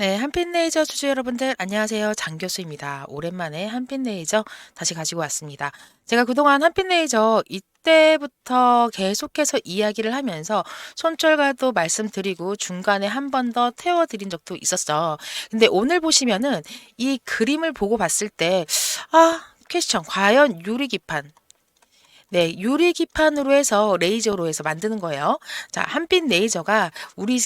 네, 한빛 레이저 주주 여러분들 안녕하세요. 장 교수입니다. 오랜만에 한빛 레이저 다시 가지고 왔습니다. 제가 그동안 한빛 레이저 이때부터 계속해서 이야기를 하면서 손절가도 말씀드리고 중간에 한 번 더 태워드린 적도 있었어. 근데 오늘 보시면은 이 그림을 보고 봤을 때, 아, 퀘스천. 과연 유리기판, 네, 유리 기판으로 해서 레이저로 해서 만드는 거예요. 자, 한빛 레이저가 우리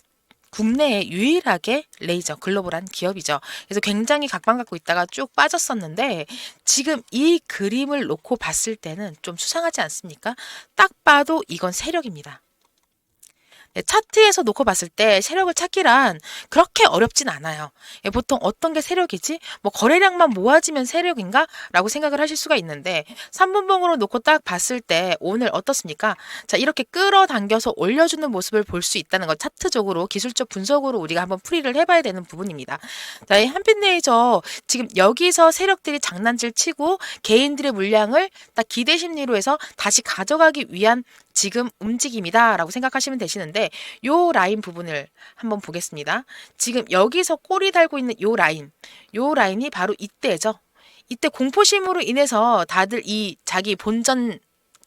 국내에 유일하게 레이저 글로벌한 기업이죠. 그래서 굉장히 각방 갖고 있다가 쭉 빠졌었는데 지금 이 그림을 놓고 봤을 때는 좀 수상하지 않습니까? 딱 봐도 이건 세력입니다. 네, 차트에서 놓고 봤을 때 세력을 찾기란 그렇게 어렵진 않아요. 예, 보통 어떤 게 세력이지? 뭐 거래량만 모아지면 세력인가? 라고 생각을 하실 수가 있는데 3분봉으로 놓고 딱 봤을 때 오늘 어떻습니까? 자, 이렇게 끌어당겨서 올려주는 모습을 볼 수 있다는 것 차트적으로 기술적 분석으로 우리가 한번 풀이를 해봐야 되는 부분입니다. 자, 이 한빛레이저 지금 여기서 세력들이 장난질 치고 개인들의 물량을 딱 기대 심리로 해서 다시 가져가기 위한 지금 움직임이다라고 생각하시면 되시는데 요 라인 부분을 한번 보겠습니다. 지금 여기서 꼬리 달고 있는 요 라인, 요 라인이 바로 이때죠. 이때 공포심으로 인해서 다들 이 자기 본전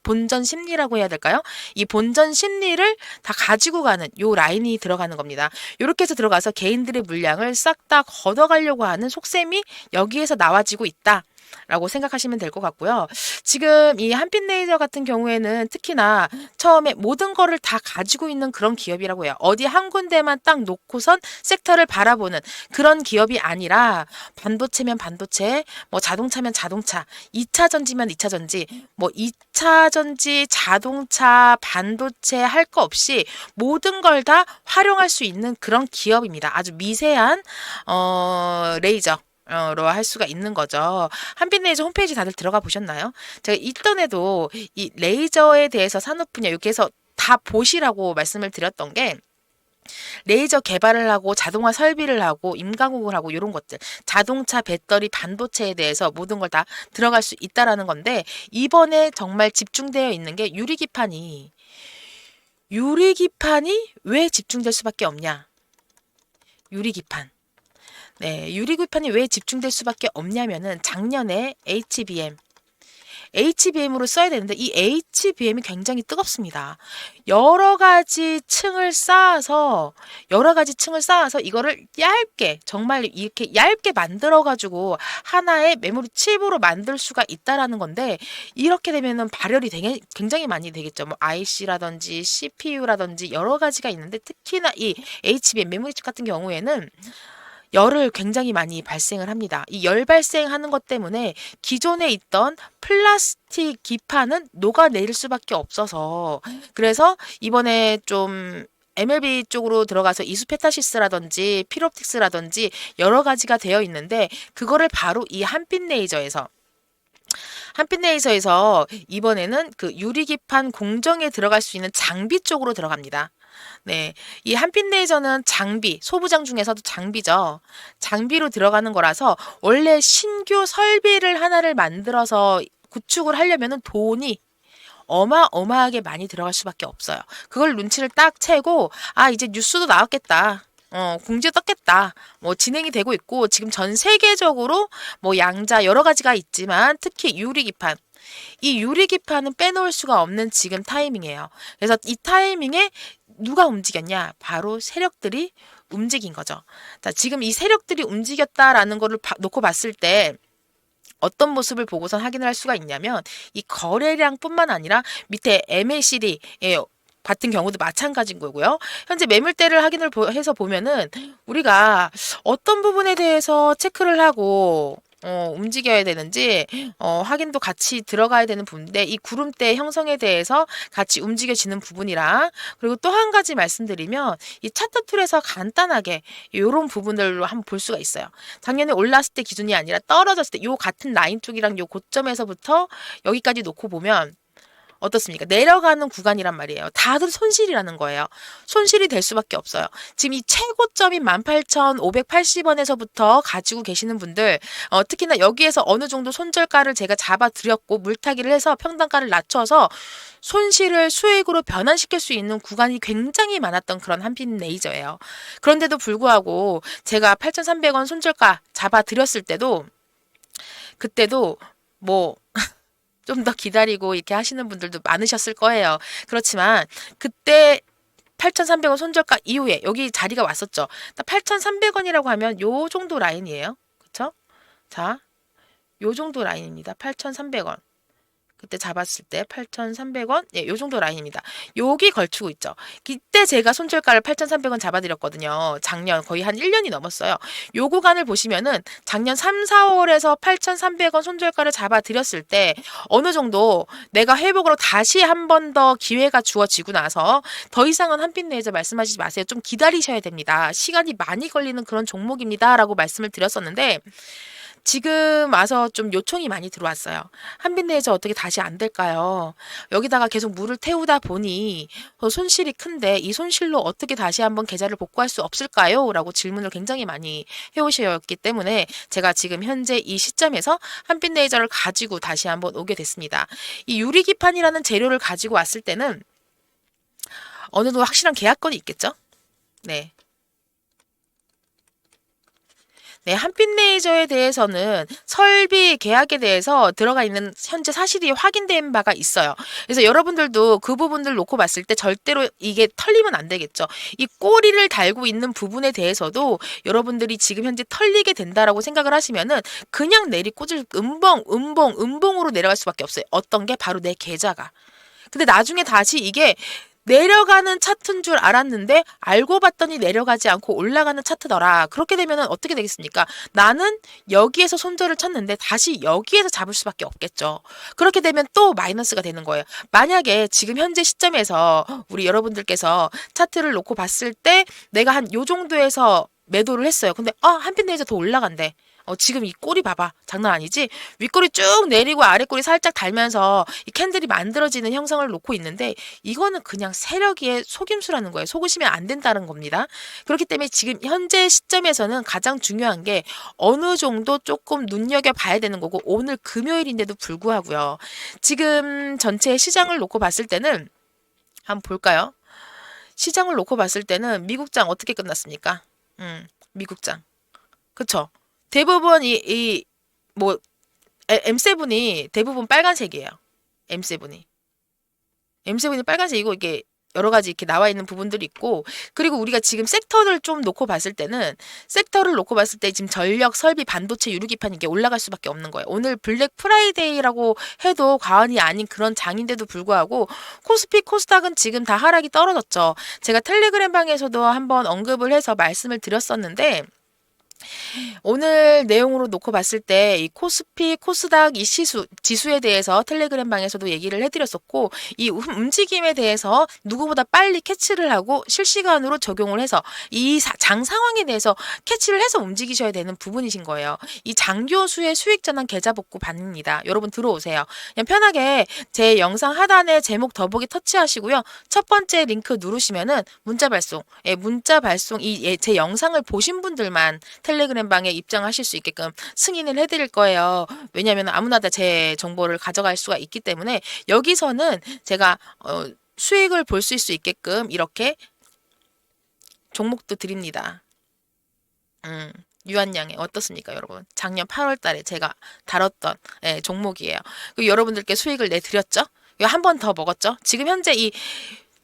본전 심리라고 해야 될까요? 이 본전 심리를 다 가지고 가는 요 라인이 들어가는 겁니다. 이렇게 해서 들어가서 개인들의 물량을 싹 다 걷어가려고 하는 속셈이 여기에서 나와지고 있다. 라고 생각하시면 될 것 같고요. 지금 이 한빛 레이저 같은 경우에는 특히나 처음에 모든 거를 다 가지고 있는 그런 기업이라고 해요. 어디 한 군데만 딱 놓고선 섹터를 바라보는 그런 기업이 아니라 반도체면 반도체, 뭐 자동차면 자동차, 2차 전지면 2차 전지, 뭐 2차 전지, 자동차, 반도체 할 거 없이 모든 걸 다 활용할 수 있는 그런 기업입니다. 아주 미세한 어 레이저 로할 수가 있는 거죠. 한빛 레이저 홈페이지 다들 들어가 보셨나요? 제가 이전에도 이 레이저에 대해서 산업 분야 이렇게 해서 다 보시라고 말씀을 드렸던 게 레이저 개발을 하고 자동화 설비를 하고 임강국을 하고 이런 것들 자동차 배터리 반도체에 대해서 모든 걸 다 들어갈 수 있다라는 건데 이번에 정말 집중되어 있는 게 유리기판이 유리기판이 왜 집중될 수밖에 없냐 유리기판 네, 유리구판이 왜 집중될 수밖에 없냐면은 작년에 HBM HBM으로 써야 되는데 이 HBM이 굉장히 뜨겁습니다. 여러 가지 층을 쌓아서 여러 가지 층을 쌓아서 이거를 얇게 정말 이렇게 얇게 만들어 가지고 하나의 메모리 칩으로 만들 수가 있다라는 건데 이렇게 되면은 발열이 되게 굉장히 많이 되겠죠. 뭐 IC라든지 CPU라든지 여러 가지가 있는데 특히나 이 HBM 메모리 칩 같은 경우에는 열을 굉장히 많이 발생을 합니다. 이 열 발생하는 것 때문에 기존에 있던 플라스틱 기판은 녹아내릴 수밖에 없어서 그래서 이번에 좀 MLB 쪽으로 들어가서 이수페타시스라든지 피롭틱스라든지 여러 가지가 되어 있는데 그거를 바로 이 한빛 레이저에서 한빛 레이저에서 이번에는 그 유리기판 공정에 들어갈 수 있는 장비 쪽으로 들어갑니다. 네. 이 한빛 레이저는 장비, 소부장 중에서도 장비죠. 장비로 들어가는 거라서 원래 신규 설비를 하나를 만들어서 구축을 하려면은 돈이 어마어마하게 많이 들어갈 수밖에 없어요. 그걸 눈치를 딱 채고 아 이제 뉴스도 나왔겠다. 어, 공지 떴겠다. 뭐 진행이 되고 있고 지금 전 세계적으로 뭐 양자 여러 가지가 있지만 특히 유리기판 이 유리기판은 빼놓을 수가 없는 지금 타이밍이에요. 그래서 이 타이밍에 누가 움직였냐? 바로 세력들이 움직인 거죠. 자, 지금 이 세력들이 움직였다라는 거를 바, 놓고 봤을 때 어떤 모습을 보고선 확인을 할 수가 있냐면 이 거래량뿐만 아니라 밑에 MACD 예, 같은 경우도 마찬가지인 거고요. 현재 매물대를 확인을 해서 보면은 우리가 어떤 부분에 대해서 체크를 하고 어, 움직여야 되는지 어, 확인도 같이 들어가야 되는 부분인데 이 구름대 형성에 대해서 같이 움직여지는 부분이랑 그리고 또 한 가지 말씀드리면 이 차트 툴에서 간단하게 이런 부분들로 한번 볼 수가 있어요. 작년에 올랐을 때 기준이 아니라 떨어졌을 때 요 같은 라인 쪽이랑 요 고점에서부터 여기까지 놓고 보면 어떻습니까? 내려가는 구간이란 말이에요. 다들 손실이라는 거예요. 손실이 될 수밖에 없어요. 지금 이 최고점인 18,580원에서부터 가지고 계시는 분들, 어, 특히나 여기에서 어느 정도 손절가를 제가 잡아드렸고 물타기를 해서 평단가를 낮춰서 손실을 수익으로 변환시킬 수 있는 구간이 굉장히 많았던 그런 한핀 레이저예요. 그런데도 불구하고 제가 8,300원 손절가 잡아드렸을 때도 그때도 뭐 좀 더 기다리고 이렇게 하시는 분들도 많으셨을 거예요. 그렇지만 그때 8,300원 손절가 이후에 여기 자리가 왔었죠. 8,300원이라고 하면 요 정도 라인이에요. 그쵸? 자, 요 정도 라인입니다. 8,300원. 그때 잡았을 때 8,300원? 예, 요 정도 라인입니다. 여기 걸치고 있죠. 이때 제가 손절가를 8,300원 잡아드렸거든요. 작년 거의 한 1년이 넘었어요. 요 구간을 보시면은 작년 3, 4월에서 8,300원 손절가를 잡아드렸을 때 어느 정도 내가 회복으로 다시 한 번 더 기회가 주어지고 나서 더 이상은 한빛 내에서 말씀하시지 마세요. 좀 기다리셔야 됩니다. 시간이 많이 걸리는 그런 종목입니다. 라고 말씀을 드렸었는데 지금 와서 좀 요청이 많이 들어왔어요. 한빛 내에서 어떻게 다시 안 될까요? 여기다가 계속 물을 태우다 보니 어, 손실이 큰데 이 손실로 어떻게 다시 한번 계좌를 복구할 수 없을까요? 라고 질문을 굉장히 많이 해오셨기 때문에 제가 지금 현재 이 시점에서 한빛 레이저를 가지고 다시 한번 오게 됐습니다. 이 유리기판이라는 재료를 가지고 왔을 때는 어느 정도 확실한 계약건이 있겠죠? 네. 네, 한빛 레이저에 대해서는 설비 계약에 대해서 들어가 있는 현재 사실이 확인된 바가 있어요. 그래서 여러분들도 그 부분들 놓고 봤을 때 절대로 이게 털리면 안 되겠죠. 이 꼬리를 달고 있는 부분에 대해서도 여러분들이 지금 현재 털리게 된다라고 생각을 하시면은 그냥 내리꽂을 음봉, 음봉, 음봉으로 내려갈 수밖에 없어요. 어떤 게 바로 내 계좌가. 근데 나중에 다시 이게 내려가는 차트인 줄 알았는데 알고 봤더니 내려가지 않고 올라가는 차트더라. 그렇게 되면 어떻게 되겠습니까? 나는 여기에서 손절을 쳤는데 다시 여기에서 잡을 수밖에 없겠죠. 그렇게 되면 또 마이너스가 되는 거예요. 만약에 지금 현재 시점에서 우리 여러분들께서 차트를 놓고 봤을 때 내가 한 요 정도에서 매도를 했어요. 근데 아, 한편 내에서 더 올라간대. 어, 지금 이 꼬리 봐봐. 장난 아니지? 윗꼬리 쭉 내리고 아랫꼬리 살짝 달면서 이 캔들이 만들어지는 형상을 놓고 있는데 이거는 그냥 세력의 속임수라는 거예요. 속으시면 안 된다는 겁니다. 그렇기 때문에 지금 현재 시점에서는 가장 중요한 게 어느 정도 조금 눈여겨 봐야 되는 거고 오늘 금요일인데도 불구하고요. 지금 전체 시장을 놓고 봤을 때는 한번 볼까요? 시장을 놓고 봤을 때는 미국장 어떻게 끝났습니까? 음, 미국장. 그쵸? 대부분 이, 이, 뭐, M7이 대부분 빨간색이에요. M7이. M7이 빨간색이고, 이게 여러 가지 이렇게 나와 있는 부분들이 있고, 그리고 우리가 지금 섹터를 좀 놓고 봤을 때는, 섹터를 놓고 봤을 때 지금 전력, 설비, 반도체, 유류기판 이게 올라갈 수밖에 없는 거예요. 오늘 블랙 프라이데이라고 해도 과언이 아닌 그런 장인데도 불구하고, 코스피, 코스닥은 지금 다 하락이 떨어졌죠. 제가 텔레그램 방에서도 한번 언급을 해서 말씀을 드렸었는데, 오늘 내용으로 놓고 봤을 때 이 코스피, 코스닥 이 시수 지수에 대해서 텔레그램 방에서도 얘기를 해드렸었고 이 움직임에 대해서 누구보다 빨리 캐치를 하고 실시간으로 적용을 해서 이 장 상황에 대해서 캐치를 해서 움직이셔야 되는 부분이신 거예요. 이 장교수의 수익 전환 계좌 복구 반입니다. 여러분 들어오세요. 그냥 편하게 제 영상 하단에 제목 더보기 터치하시고요. 첫 번째 링크 누르시면은 문자 발송, 예, 문자 발송 이제 예, 영상을 보신 분들만 텔레그램 방에 입장하실 수 있게끔 승인을 해드릴 거예요. 왜냐하면 아무나 다 제 정보를 가져갈 수가 있기 때문에 여기서는 제가 어, 수익을 볼 수 있게끔 이렇게 종목도 드립니다. 음. 유한양의 어떻습니까, 여러분? 작년 8월 달에 제가 다뤘던 예, 종목이에요. 그 여러분들께 수익을 내드렸죠? 한 번 더 먹었죠? 지금 현재 이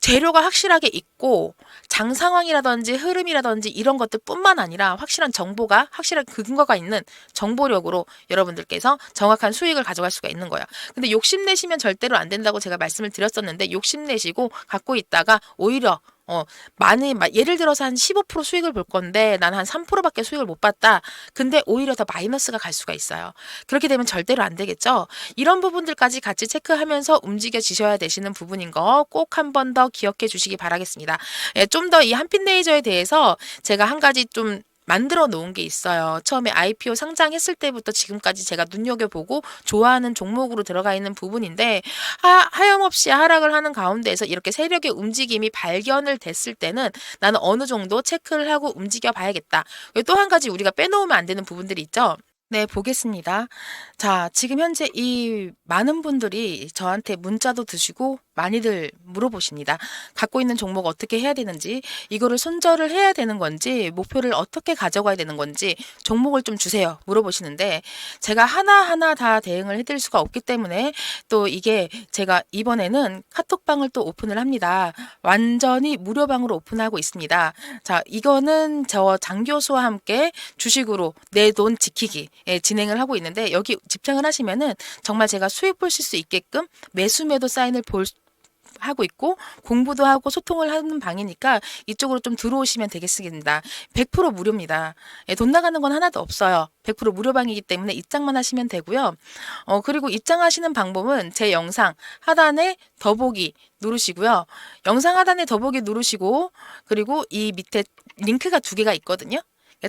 재료가 확실하게 있고 장 상황이라든지 흐름이라든지 이런 것들뿐만 아니라 확실한 정보가 확실한 근거가 있는 정보력으로 여러분들께서 정확한 수익을 가져갈 수가 있는 거예요. 근데 욕심내시면 절대로 안 된다고 제가 말씀을 드렸었는데 욕심내시고 갖고 있다가 오히려 어, 많이, 예를 들어서 한 15% 수익을 볼 건데 난한 3%밖에 수익을 못 봤다. 근데 오히려 더 마이너스가 갈 수가 있어요. 그렇게 되면 절대로 안 되겠죠? 이런 부분들까지 같이 체크하면서 움직여지셔야 되시는 부분인 거 꼭 한 번 더 기억해 주시기 바라겠습니다. 예, 좀 더 이 한핀 레이저에 대해서 제가 한 가지 좀 만들어 놓은 게 있어요. 처음에 IPO 상장했을 때부터 지금까지 제가 눈여겨보고 좋아하는 종목으로 들어가 있는 부분인데 하, 하염없이 하락을 하는 가운데에서 이렇게 세력의 움직임이 발견을 됐을 때는 나는 어느 정도 체크를 하고 움직여 봐야겠다. 또 한 가지 우리가 빼놓으면 안 되는 부분들이 있죠. 네, 보겠습니다. 자, 지금 현재 이 많은 분들이 저한테 문자도 드시고 많이들 물어보십니다. 갖고 있는 종목 어떻게 해야 되는지, 이거를 손절을 해야 되는 건지, 목표를 어떻게 가져가야 되는 건지, 종목을 좀 주세요. 물어보시는데, 제가 하나하나 다 대응을 해드릴 수가 없기 때문에, 또 이게 제가 이번에는 카톡방을 또 오픈을 합니다. 완전히 무료방으로 오픈하고 있습니다. 자, 이거는 저 장교수와 함께 주식으로 내 돈 지키기 예, 진행을 하고 있는데 여기 집중을 하시면은 정말 제가 수익 보실 수 있게끔 매수 매도 사인을 볼 수- 하고 있고 공부도 하고 소통을 하는 방이니까 이쪽으로 좀 들어오시면 되겠습니다. 100% 무료입니다. 예, 돈 나가는 건 하나도 없어요. 100% 무료방이기 때문에 입장만 하시면 되고요. 어, 그리고 입장하시는 방법은 제 영상 하단에 더보기 누르시고요. 영상 하단에 더보기 누르시고 그리고 이 밑에 링크가 두 개가 있거든요.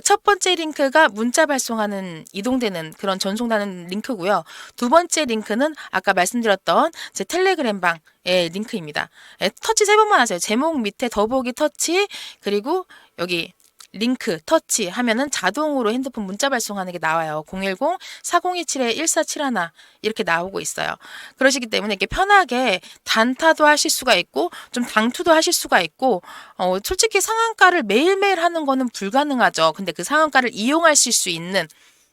첫 번째 링크가 문자 발송하는 이동되는 그런 전송되는 링크고요. 두 번째 링크는 아까 말씀드렸던 제 텔레그램 방 의 링크입니다. 예, 터치 세 번만 하세요. 제목 밑에 더보기 터치 그리고 여기 링크 터치 하면은 자동으로 핸드폰 문자 발송하는 게 나와요. 010-4027-1471 이렇게 나오고 있어요. 그러시기 때문에 이렇게 편하게 단타도 하실 수가 있고 좀 당투도 하실 수가 있고 어, 솔직히 상한가를 매일매일 하는 거는 불가능하죠. 근데 그 상한가를 이용하실 수 있는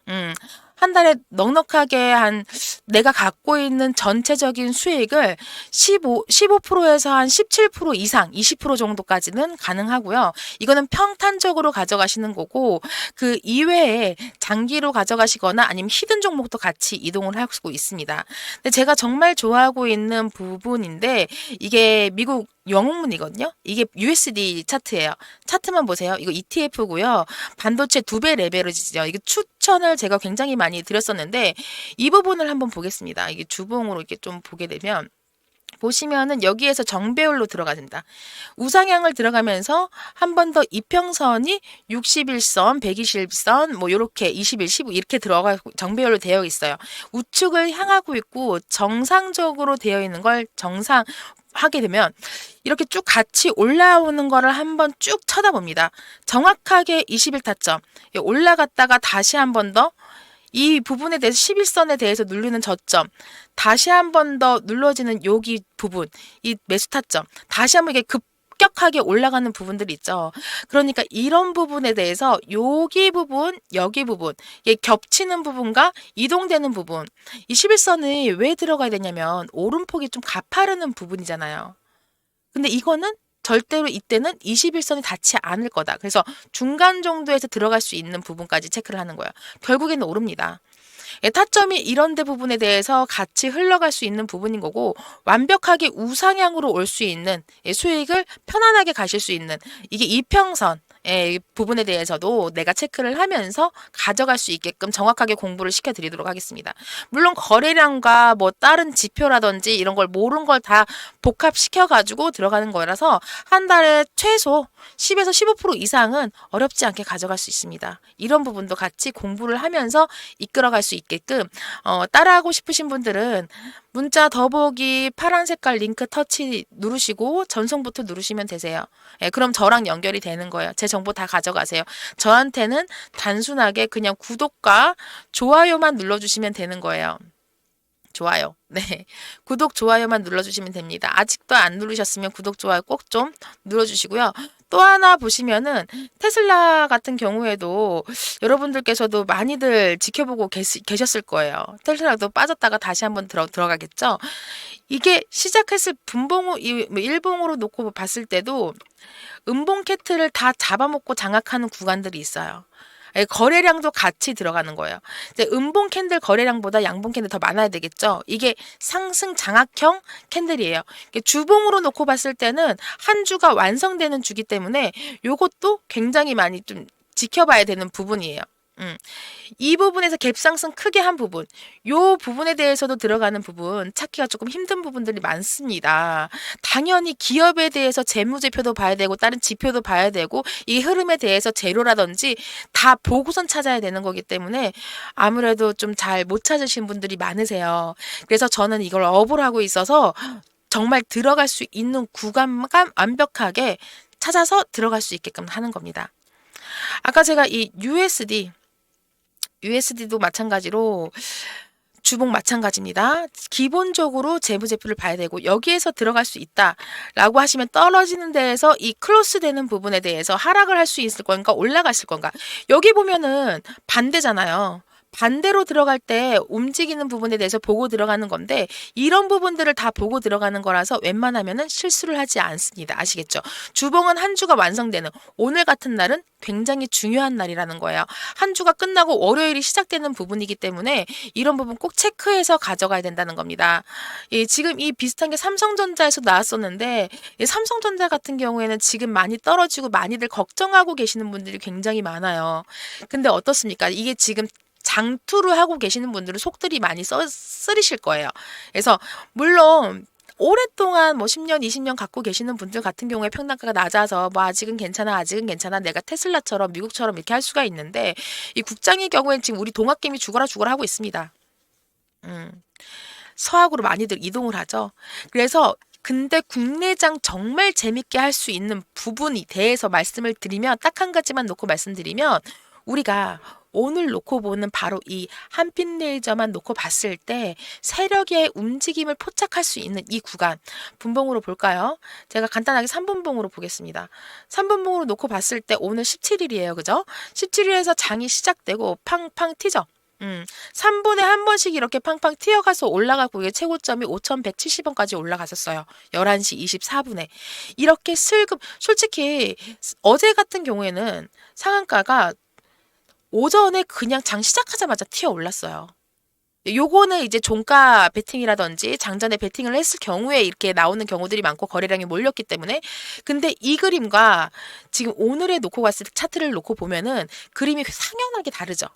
음, 한 달에 넉넉하게 한 내가 갖고 있는 전체적인 수익을 15, 15%에서 한 17% 이상, 20% 정도까지는 가능하고요. 이거는 평탄적으로 가져가시는 거고 그 이외에 장기로 가져가시거나 아니면 히든 종목도 같이 이동을 하고 있습니다. 근데 제가 정말 좋아하고 있는 부분인데 이게 미국 영웅문이거든요. 이게 USD 차트예요. 차트만 보세요. 이거 ETF고요. 반도체 두 배 레벨이죠. 이게 추천을 제가 굉장히 많이 드렸었는데 이 부분을 한번 보겠습니다. 이게 주봉으로 이렇게 좀 보게 되면 보시면은 여기에서 정배열로 들어가진다. 우상향을 들어가면서 한 번 더 이평선이 61선, 121선, 뭐 요렇게 21, 15 이렇게 들어가고 정배열로 되어 있어요. 우측을 향하고 있고 정상적으로 되어 있는 걸 정상 하게 되면 이렇게 쭉 같이 올라오는 거를 한번 쭉 쳐다봅니다. 정확하게 21타점. 올라갔다가 다시 한 번 더. 이 부분에 대해서 11선에 대해서 누르는 저점. 다시 한 번 더 눌러지는 여기 부분. 이 매수 타점. 다시 한번 이게 급 격하게 올라가는 부분들이 있죠. 그러니까 이런 부분에 대해서 여기 부분, 여기 부분, 이게 겹치는 부분과 이동되는 부분. 이 11선이 왜 들어가야 되냐면 오름폭이 좀 가파르는 부분이잖아요. 근데 이거는 절대로 이때는 21선이 닿지 않을 거다. 그래서 중간 정도에서 들어갈 수 있는 부분까지 체크를 하는 거예요. 결국에는 오릅니다. 예, 타점이 이런 데 부분에 대해서 같이 흘러갈 수 있는 부분인 거고 완벽하게 우상향으로 올 수 있는 예, 수익을 편안하게 가실 수 있는 이게 이평선 의 부분에 대해서도 내가 체크를 하면서 가져갈 수 있게끔 정확하게 공부를 시켜드리도록 하겠습니다. 물론 거래량과 뭐 다른 지표라든지 이런 걸 모르는 걸 다 복합시켜가지고 들어가는 거라서 한 달에 최소 10에서 15% 이상은 어렵지 않게 가져갈 수 있습니다. 이런 부분도 같이 공부를 하면서 이끌어갈 수 있게끔 어, 따라하고 싶으신 분들은 문자 더보기 파란 색깔 링크 터치 누르시고 전송 부터 누르시면 되세요. 예, 그럼 저랑 연결이 되는 거예요. 제 정보 다 가져가세요. 저한테는 단순하게 그냥 구독과 좋아요만 눌러주시면 되는 거예요. 좋아요. 네. 구독, 좋아요만 눌러주시면 됩니다. 아직도 안 누르셨으면 구독, 좋아요 꼭 좀 눌러주시고요. 또 하나 보시면은 테슬라 같은 경우에도 여러분들께서도 많이들 지켜보고 계시, 계셨을 거예요. 테슬라도 빠졌다가 다시 한번 들어, 들어가겠죠. 이게 시작했을 분봉, 이- 뭐 일봉으로 놓고 봤을 때도 음봉 캐트를 다 잡아먹고 장악하는 구간들이 있어요. 예, 거래량도 같이 들어가는 거예요. 이제 음봉 캔들 거래량보다 양봉 캔들 더 많아야 되겠죠. 이게 상승 장악형 캔들이에요. 주봉으로 놓고 봤을 때는 한 주가 완성되는 주기 때문에 요것도 굉장히 많이 좀 지켜봐야 되는 부분이에요. 이 부분에서 갭상승 크게 한 부분, 요 부분에 대해서도 들어가는 부분 찾기가 조금 힘든 부분들이 많습니다. 당연히 기업에 대해서 재무제표도 봐야 되고 다른 지표도 봐야 되고 이 흐름에 대해서 재료라든지 다 보고선 찾아야 되는 거기 때문에 아무래도 좀 잘 못 찾으신 분들이 많으세요. 그래서 저는 이걸 업을 하고 있어서 정말 들어갈 수 있는 구간만 완벽하게 찾아서 들어갈 수 있게끔 하는 겁니다. 아까 제가 이 USD USD도 마찬가지로 주봉 마찬가지입니다. 기본적으로 재무제표를 봐야 되고 여기에서 들어갈 수 있다라고 하시면 떨어지는 데에서 이 크로스 되는 부분에 대해서 하락을 할 수 있을 건가 올라갔을 건가 여기 보면은 반대잖아요. 반대로 들어갈 때 움직이는 부분에 대해서 보고 들어가는 건데 이런 부분들을 다 보고 들어가는 거라서 웬만하면은 실수를 하지 않습니다. 아시겠죠? 주봉은 한 주가 완성되는 오늘 같은 날은 굉장히 중요한 날이라는 거예요. 한 주가 끝나고 월요일이 시작되는 부분이기 때문에 이런 부분 꼭 체크해서 가져가야 된다는 겁니다. 예, 지금 이 비슷한 게 삼성전자에서 나왔었는데 이 삼성전자 같은 경우에는 지금 많이 떨어지고 많이들 걱정하고 계시는 분들이 굉장히 많아요. 근데 어떻습니까? 이게 지금 장투를 하고 계시는 분들은 속들이 많이 써, 쓰리실 거예요. 그래서 물론 오랫동안 뭐 10년, 20년 갖고 계시는 분들 같은 경우에 평단가가 낮아서 뭐 아직은 괜찮아, 아직은 괜찮아, 내가 테슬라처럼 미국처럼 이렇게 할 수가 있는데 이 국장의 경우엔 지금 우리 동학개미 죽어라 죽어라 하고 있습니다. 음. 서학으로 많이들 이동을 하죠. 그래서 근데 국내장 정말 재밌게 할 수 있는 부분이 대해서 말씀을 드리면 딱 한 가지만 놓고 말씀드리면 우리가 오늘 놓고 보는 바로 이 한빛 레이저만 놓고 봤을 때 세력의 움직임을 포착할 수 있는 이 구간 분봉으로 볼까요? 제가 간단하게 3분봉으로 보겠습니다. 3분봉으로 놓고 봤을 때 오늘 17일이에요. 그죠? 17일에서 장이 시작되고 팡팡 튀죠. 음, 3분에 한 번씩 이렇게 팡팡 튀어가서 올라가고 이게 최고점이 5,170원까지 올라갔었어요. 11시 24분에. 이렇게 슬금, 솔직히 어제 같은 경우에는 상한가가 오전에 그냥 장 시작하자마자 튀어 올랐어요. 요거는 이제 종가 베팅이라든지 장전에 베팅을 했을 경우에 이렇게 나오는 경우들이 많고 거래량이 몰렸기 때문에 근데 이 그림과 지금 오늘에 놓고 갔을 때 차트를 놓고 보면은 그림이 상연하게 다르죠.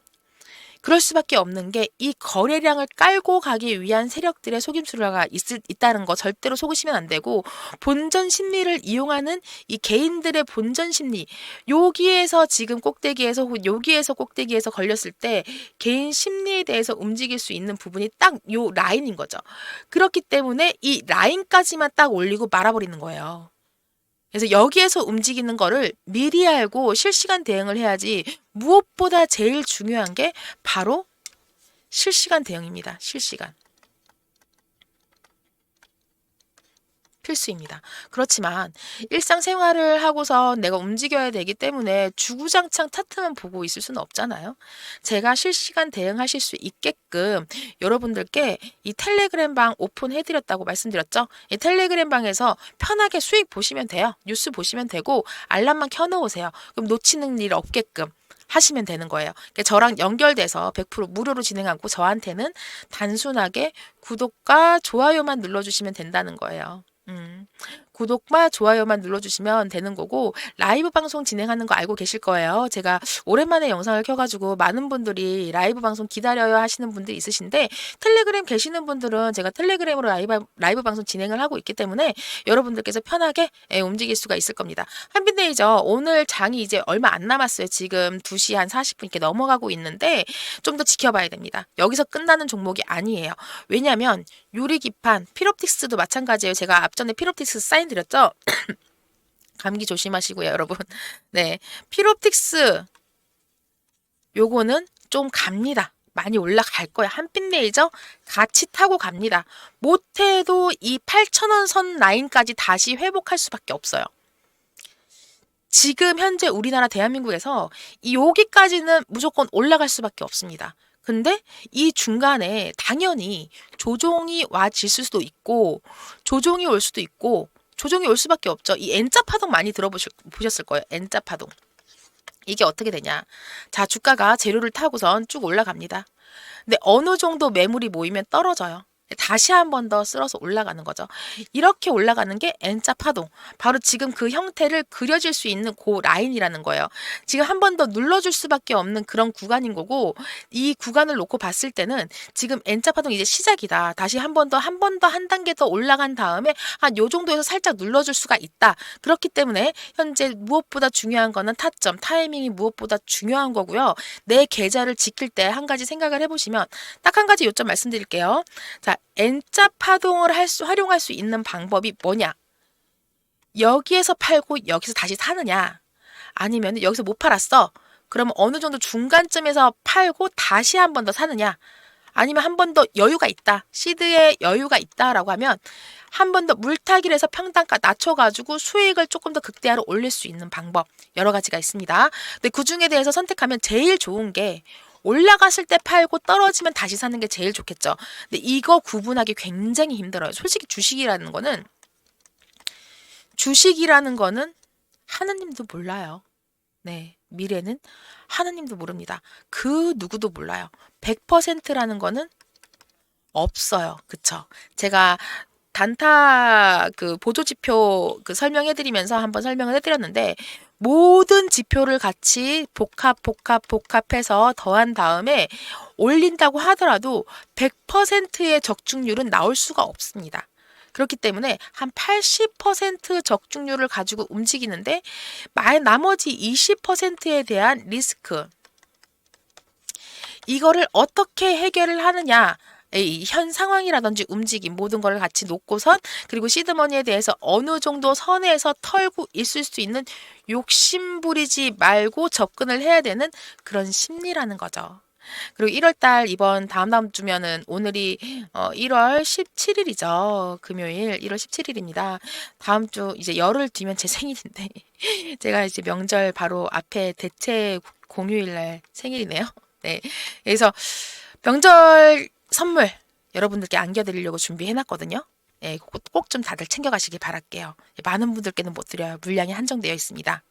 그럴 수밖에 없는 게 이 거래량을 깔고 가기 위한 세력들의 속임수가 있, 있다는 거 절대로 속으시면 안 되고 본전 심리를 이용하는 이 개인들의 본전 심리 여기에서 지금 꼭대기에서 혹은 여기에서 꼭대기에서 걸렸을 때 개인 심리에 대해서 움직일 수 있는 부분이 딱 요 라인인 거죠. 그렇기 때문에 이 라인까지만 딱 올리고 말아버리는 거예요. 그래서 여기에서 움직이는 거를 미리 알고 실시간 대응을 해야지 무엇보다 제일 중요한 게 바로 실시간 대응입니다. 실시간. 필수입니다. 그렇지만 일상생활을 하고서 내가 움직여야 되기 때문에 주구장창 타트만 보고 있을 수는 없잖아요. 제가 실시간 대응하실 수 있게끔 여러분들께 이 텔레그램 방 오픈해드렸다고 말씀드렸죠. 이 텔레그램 방에서 편하게 수익 보시면 돼요. 뉴스 보시면 되고 알람만 켜놓으세요. 그럼 놓치는 일 없게끔. 하시면 되는 거예요. 그러니까 저랑 연결돼서 100% 무료로 진행하고 저한테는 단순하게 구독과 좋아요만 눌러주시면 된다는 거예요. 음. 구독과 좋아요만 눌러주시면 되는 거고 라이브 방송 진행하는 거 알고 계실 거예요. 제가 오랜만에 영상을 켜가지고 많은 분들이 라이브 방송 기다려요 하시는 분들이 있으신데 텔레그램 계시는 분들은 제가 텔레그램으로 라이브, 라이브 방송 진행을 하고 있기 때문에 여러분들께서 편하게 예, 움직일 수가 있을 겁니다. 한빛레이저 오늘 장이 이제 얼마 안 남았어요. 지금 2시 한 40분 이렇게 넘어가고 있는데 좀 더 지켜봐야 됩니다. 여기서 끝나는 종목이 아니에요. 왜냐하면 유리기판, 피롭틱스도 마찬가지예요. 제가 앞전에 피롭틱스 사인 드렸죠? 감기 조심하시고요, 여러분. 네. 피롭틱스 요거는 좀 갑니다. 많이 올라갈 거야. 한빛 레이저 같이 타고 갑니다. 못해도 이 8,000원 선 라인까지 다시 회복할 수밖에 없어요. 지금 현재 우리나라 대한민국에서 이 여기까지는 무조건 올라갈 수밖에 없습니다. 근데 이 중간에 당연히 조종이 와질 수도 있고 조종이 올 수도 있고 조종이 올 수밖에 없죠. 이 N자 파동 많이 들어보셨을 거예요. N자 파동. 이게 어떻게 되냐. 자, 주가가 재료를 타고선 쭉 올라갑니다. 근데 어느 정도 매물이 모이면 떨어져요. 다시 한 번 더 쓸어서 올라가는 거죠. 이렇게 올라가는 게 N자 파동. 바로 지금 그 형태를 그려질 수 있는 그 라인이라는 거예요. 지금 한 번 더 눌러줄 수밖에 없는 그런 구간인 거고 이 구간을 놓고 봤을 때는 지금 N자 파동 이제 시작이다. 다시 한 번 더 한 번 더 한 단계 더 올라간 다음에 한 요 정도에서 살짝 눌러줄 수가 있다. 그렇기 때문에 현재 무엇보다 중요한 거는 타점, 타이밍이 무엇보다 중요한 거고요. 내 계좌를 지킬 때 한 가지 생각을 해보시면 딱 한 가지 요점 말씀드릴게요. 자, N자 파동을 할 수, 활용할 수 있는 방법이 뭐냐? 여기에서 팔고 여기서 다시 사느냐? 아니면 여기서 못 팔았어? 그러면 어느 정도 중간쯤에서 팔고 다시 한 번 더 사느냐? 아니면 한 번 더 여유가 있다. 시드에 여유가 있다라고 하면 한 번 더 물타기를 해서 평단가 낮춰가지고 수익을 조금 더 극대화로 올릴 수 있는 방법 여러 가지가 있습니다. 근데 그 중에 대해서 선택하면 제일 좋은 게 올라갔을 때 팔고 떨어지면 다시 사는 게 제일 좋겠죠. 근데 이거 구분하기 굉장히 힘들어요. 솔직히 주식이라는 거는 주식이라는 거는 하느님도 몰라요. 네. 미래는 하느님도 모릅니다. 그 누구도 몰라요. 100%라는 거는 없어요. 그쵸? 제가 단타 그 보조 지표 그 설명해 드리면서 한번 설명을 해 드렸는데 모든 지표를 같이 복합 복합 복합해서 더한 다음에 올린다고 하더라도 100%의 적중률은 나올 수가 없습니다. 그렇기 때문에 한 80% 적중률을 가지고 움직이는데 마- 나머지 20%에 대한 리스크 이거를 어떻게 해결을 하느냐 이 현 상황이라든지 움직임 모든 걸 같이 놓고선 그리고 시드머니에 대해서 어느 정도 선에서 털고 있을 수 있는 욕심 부리지 말고 접근을 해야 되는 그런 심리라는 거죠. 그리고 1월 달 이번 다음 다음 주면은 오늘이 어 1월 17일이죠. 금요일 1월 17일입니다. 다음 주 이제 열흘 뒤면 제 생일인데 제가 이제 명절 바로 앞에 대체 공휴일 날 생일이네요. 네. 그래서 명절 선물 여러분들께 안겨드리려고 준비해놨거든요. 네, 꼭좀 다들 챙겨가시길 바랄게요. 많은 분들께는 못 드려요. 물량이 한정되어 있습니다.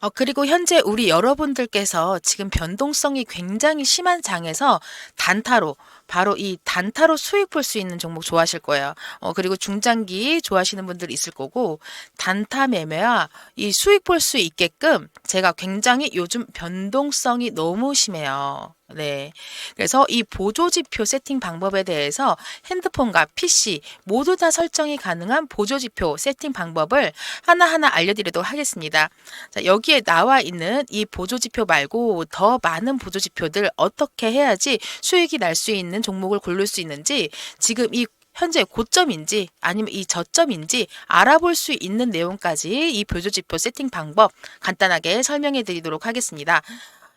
어, 그리고 현재 우리 여러분들께서 지금 변동성이 굉장히 심한 장에서 단타로 바로 이 단타로 수익 볼 수 있는 종목 좋아하실 거예요. 어, 그리고 중장기 좋아하시는 분들 있을 거고 단타 매매와 이 수익 볼 수 있게끔 제가 굉장히 요즘 변동성이 너무 심해요. 네. 그래서 이 보조지표 세팅 방법에 대해서 핸드폰과 PC 모두 다 설정이 가능한 보조지표 세팅 방법을 하나하나 알려드리도록 하겠습니다. 자, 여기에 나와 있는 이 보조지표 말고 더 많은 보조지표들 어떻게 해야지 수익이 날 수 있는 종목을 고를 수 있는지 지금 이 현재 고점인지 아니면 이 저점인지 알아볼 수 있는 내용까지 이 보조지표 세팅 방법 간단하게 설명해 드리도록 하겠습니다.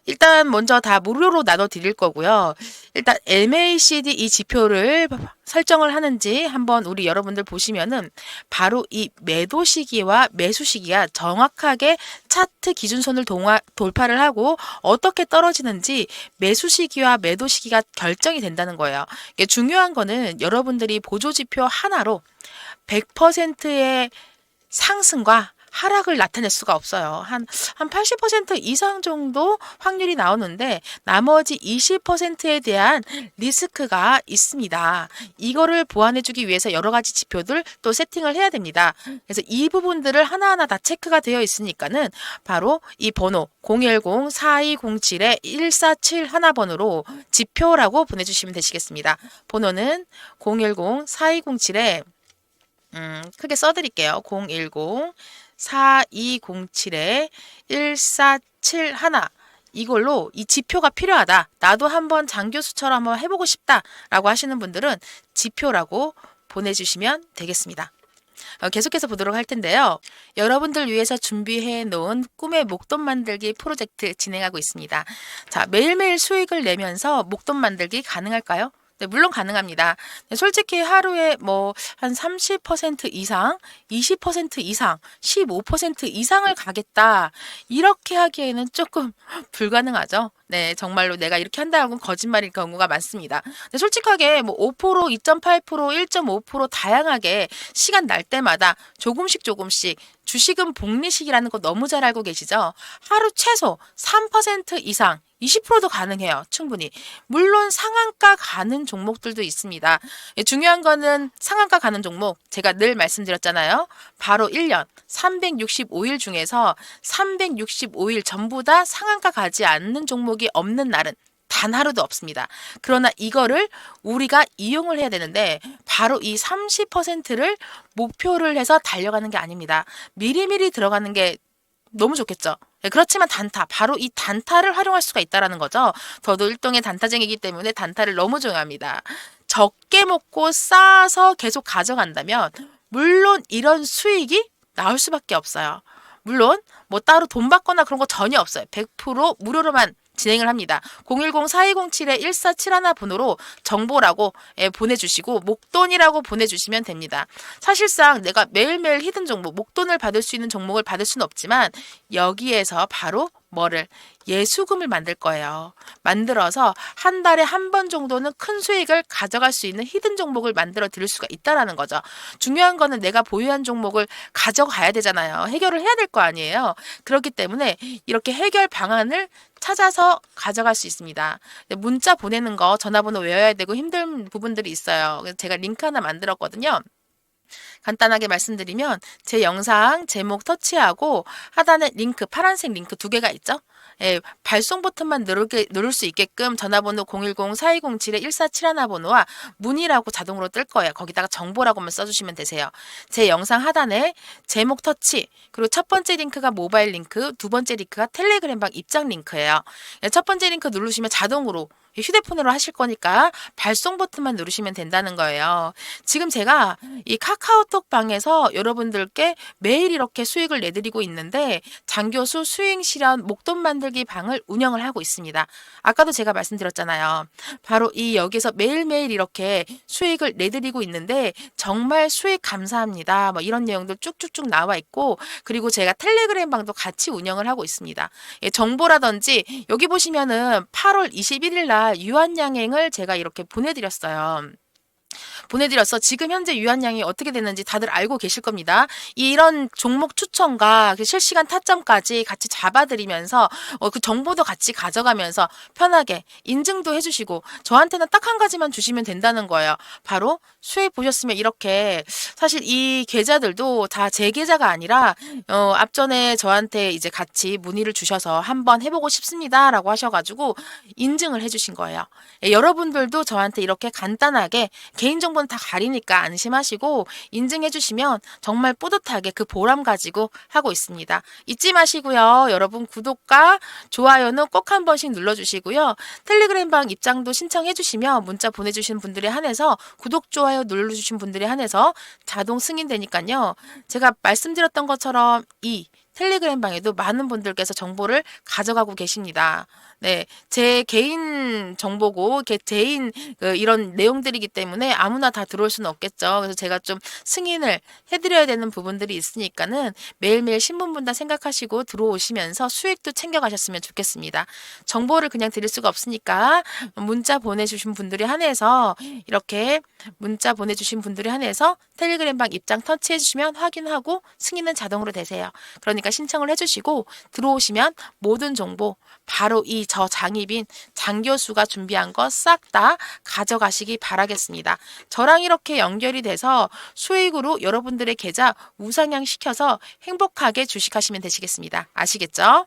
일단 먼저 다 무료로 나눠 드릴 거고요. 일단 MACD 이 지표를 설정을 하는지 한번 우리 여러분들 보시면은 바로 이 매도 시기와 매수 시기가 정확하게 차트 기준선을 동화, 돌파를 하고 어떻게 떨어지는지 매수 시기와 매도 시기가 결정이 된다는 거예요. 이게 중요한 거는 여러분들이 보조 지표 하나로 100%의 상승과 하락을 나타낼 수가 없어요. 한, 한 80% 이상 정도 확률이 나오는데 나머지 20%에 대한 리스크가 있습니다. 이거를 보완해주기 위해서 여러 가지 지표들 또 세팅을 해야 됩니다. 그래서 이 부분들을 하나하나 다 체크가 되어 있으니까는 바로 이 번호 010-4207-1471 번으로 지표라고 보내주시면 되시겠습니다. 번호는 010-4207에 음, 크게 써드릴게요. 010 4207에 1471 이걸로 이 지표가 필요하다. 나도 한번 장 교수처럼 한번 해보고 싶다라고 하시는 분들은 지표라고 보내주시면 되겠습니다. 어, 계속해서 보도록 할 텐데요. 여러분들 위해서 준비해 놓은 꿈의 목돈 만들기 프로젝트 진행하고 있습니다. 자, 매일매일 수익을 내면서 목돈 만들기 가능할까요? 네, 물론 가능합니다. 네, 솔직히 하루에 뭐 한 30% 이상, 20% 이상, 15% 이상을 가겠다. 이렇게 하기에는 조금 불가능하죠. 네, 정말로 내가 이렇게 한다는 건 거짓말일 경우가 많습니다. 근데 솔직하게 뭐 5%, 2.8%, 1.5% 다양하게 시간 날 때마다 조금씩 조금씩 주식은 복리식이라는 거 너무 잘 알고 계시죠? 하루 최소 3% 이상 20%도 가능해요. 충분히. 물론 상한가 가는 종목들도 있습니다. 예, 중요한 거는 상한가 가는 종목 제가 늘 말씀드렸잖아요. 바로 1년 365일 중에서 365일 전부 다 상한가 가지 않는 종목이 없는 날은 단 하루도 없습니다. 그러나 이거를 우리가 이용을 해야 되는데 바로 이 30%를 목표를 해서 달려가는 게 아닙니다. 미리미리 들어가는 게 너무 좋겠죠. 네, 그렇지만 단타, 바로 이 단타를 활용할 수가 있다라는 거죠. 저도 일종의 단타쟁이기 때문에 단타를 너무 좋아합니다. 적게 먹고 쌓아서 계속 가져간다면 물론 이런 수익이 나올 수밖에 없어요. 물론 뭐 따로 돈 받거나 그런 거 전혀 없어요. 100% 무료로만 진행을 합니다. 010-4207-1471 번호로 정보라고 예, 보내주시고 목돈이라고 보내주시면 됩니다. 사실상 내가 매일매일 히든 종목, 목돈을 받을 수 있는 종목을 받을 수는 없지만 여기에서 바로 뭐를 예수금을 만들 거예요. 만들어서 한 달에 한 번 정도는 큰 수익을 가져갈 수 있는 히든 종목을 만들어 드릴 수가 있다라는 거죠. 중요한 거는 내가 보유한 종목을 가져가야 되잖아요. 해결을 해야 될 거 아니에요. 그렇기 때문에 이렇게 해결 방안을 찾아서 가져갈 수 있습니다. 문자 보내는 거 전화번호 외워야 되고 힘든 부분들이 있어요. 그래서 제가 링크 하나 만들었거든요. 간단하게 말씀드리면 제 영상 제목 터치하고 하단에 링크 파란색 링크 두 개가 있죠. 예, 발송 버튼만 누르게, 누를 수 있게끔 전화번호 010-4207-1471 번호와 문의라고 자동으로 뜰 거예요. 거기다가 정보라고만 써주시면 되세요. 제 영상 하단에 제목 터치 그리고 첫 번째 링크가 모바일 링크 두 번째 링크가 텔레그램방 입장 링크예요. 예, 첫 번째 링크 누르시면 자동으로 휴대폰으로 하실 거니까 발송 버튼만 누르시면 된다는 거예요. 지금 제가 이 카카오톡 방에서 여러분들께 매일 이렇게 수익을 내드리고 있는데 장교수 수익 실현 목돈 만들기 방을 운영을 하고 있습니다. 아까도 제가 말씀드렸잖아요. 바로 이 여기서 매일매일 이렇게 수익을 내드리고 있는데 정말 수익 감사합니다. 뭐 이런 내용들 쭉쭉쭉 나와 있고 그리고 제가 텔레그램 방도 같이 운영을 하고 있습니다. 예, 정보라든지 여기 보시면은 8월 21일 날 유한양행을 제가 이렇게 보내드렸어요. 보내드려서 지금 현재 유한양이 어떻게 됐는지 다들 알고 계실 겁니다. 이런 종목 추천과 그 실시간 타점까지 같이 잡아드리면서 어, 그 정보도 같이 가져가면서 편하게 인증도 해주시고 저한테는 딱 한 가지만 주시면 된다는 거예요. 바로 수익 보셨으면 이렇게 사실 이 계좌들도 다 제 계좌가 아니라 어, 앞전에 저한테 이제 같이 문의를 주셔서 한번 해보고 싶습니다라고 하셔가지고 인증을 해주신 거예요. 예, 여러분들도 저한테 이렇게 간단하게 개인정보 는다 가리니까 안심하시고 인증해 주시면 정말 뿌듯하게 그 보람 가지고 하고 있습니다. 잊지 마시고요. 여러분 구독과 좋아요는 꼭 한 번씩 눌러주시고요. 텔레그램방 입장도 신청해 주시면 문자 보내주신 분들에 한해서 구독, 좋아요 눌러주신 분들에 한해서 자동 승인되니까요. 제가 말씀드렸던 것처럼 이 텔레그램 방에도 많은 분들께서 정보를 가져가고 계십니다. 네, 제 개인 정보고 제 개인 그 이런 내용들이기 때문에 아무나 다 들어올 수는 없겠죠. 그래서 제가 좀 승인을 해드려야 되는 부분들이 있으니까는 매일매일 신분분단 생각하시고 들어오시면서 수익도 챙겨가셨으면 좋겠습니다. 정보를 그냥 드릴 수가 없으니까 문자 보내주신 분들이 한해서 이렇게 문자 보내주신 분들이 한해서 텔레그램 방 입장 터치해주시면 확인하고 승인은 자동으로 되세요. 그러니까 신청을 해주시고 들어오시면 모든 정보 바로 이 저 장희빈 장 교수가 준비한 거 싹 다 가져가시기 바라겠습니다. 저랑 이렇게 연결이 돼서 수익으로 여러분들의 계좌 우상향 시켜서 행복하게 주식하시면 되시겠습니다. 아시겠죠?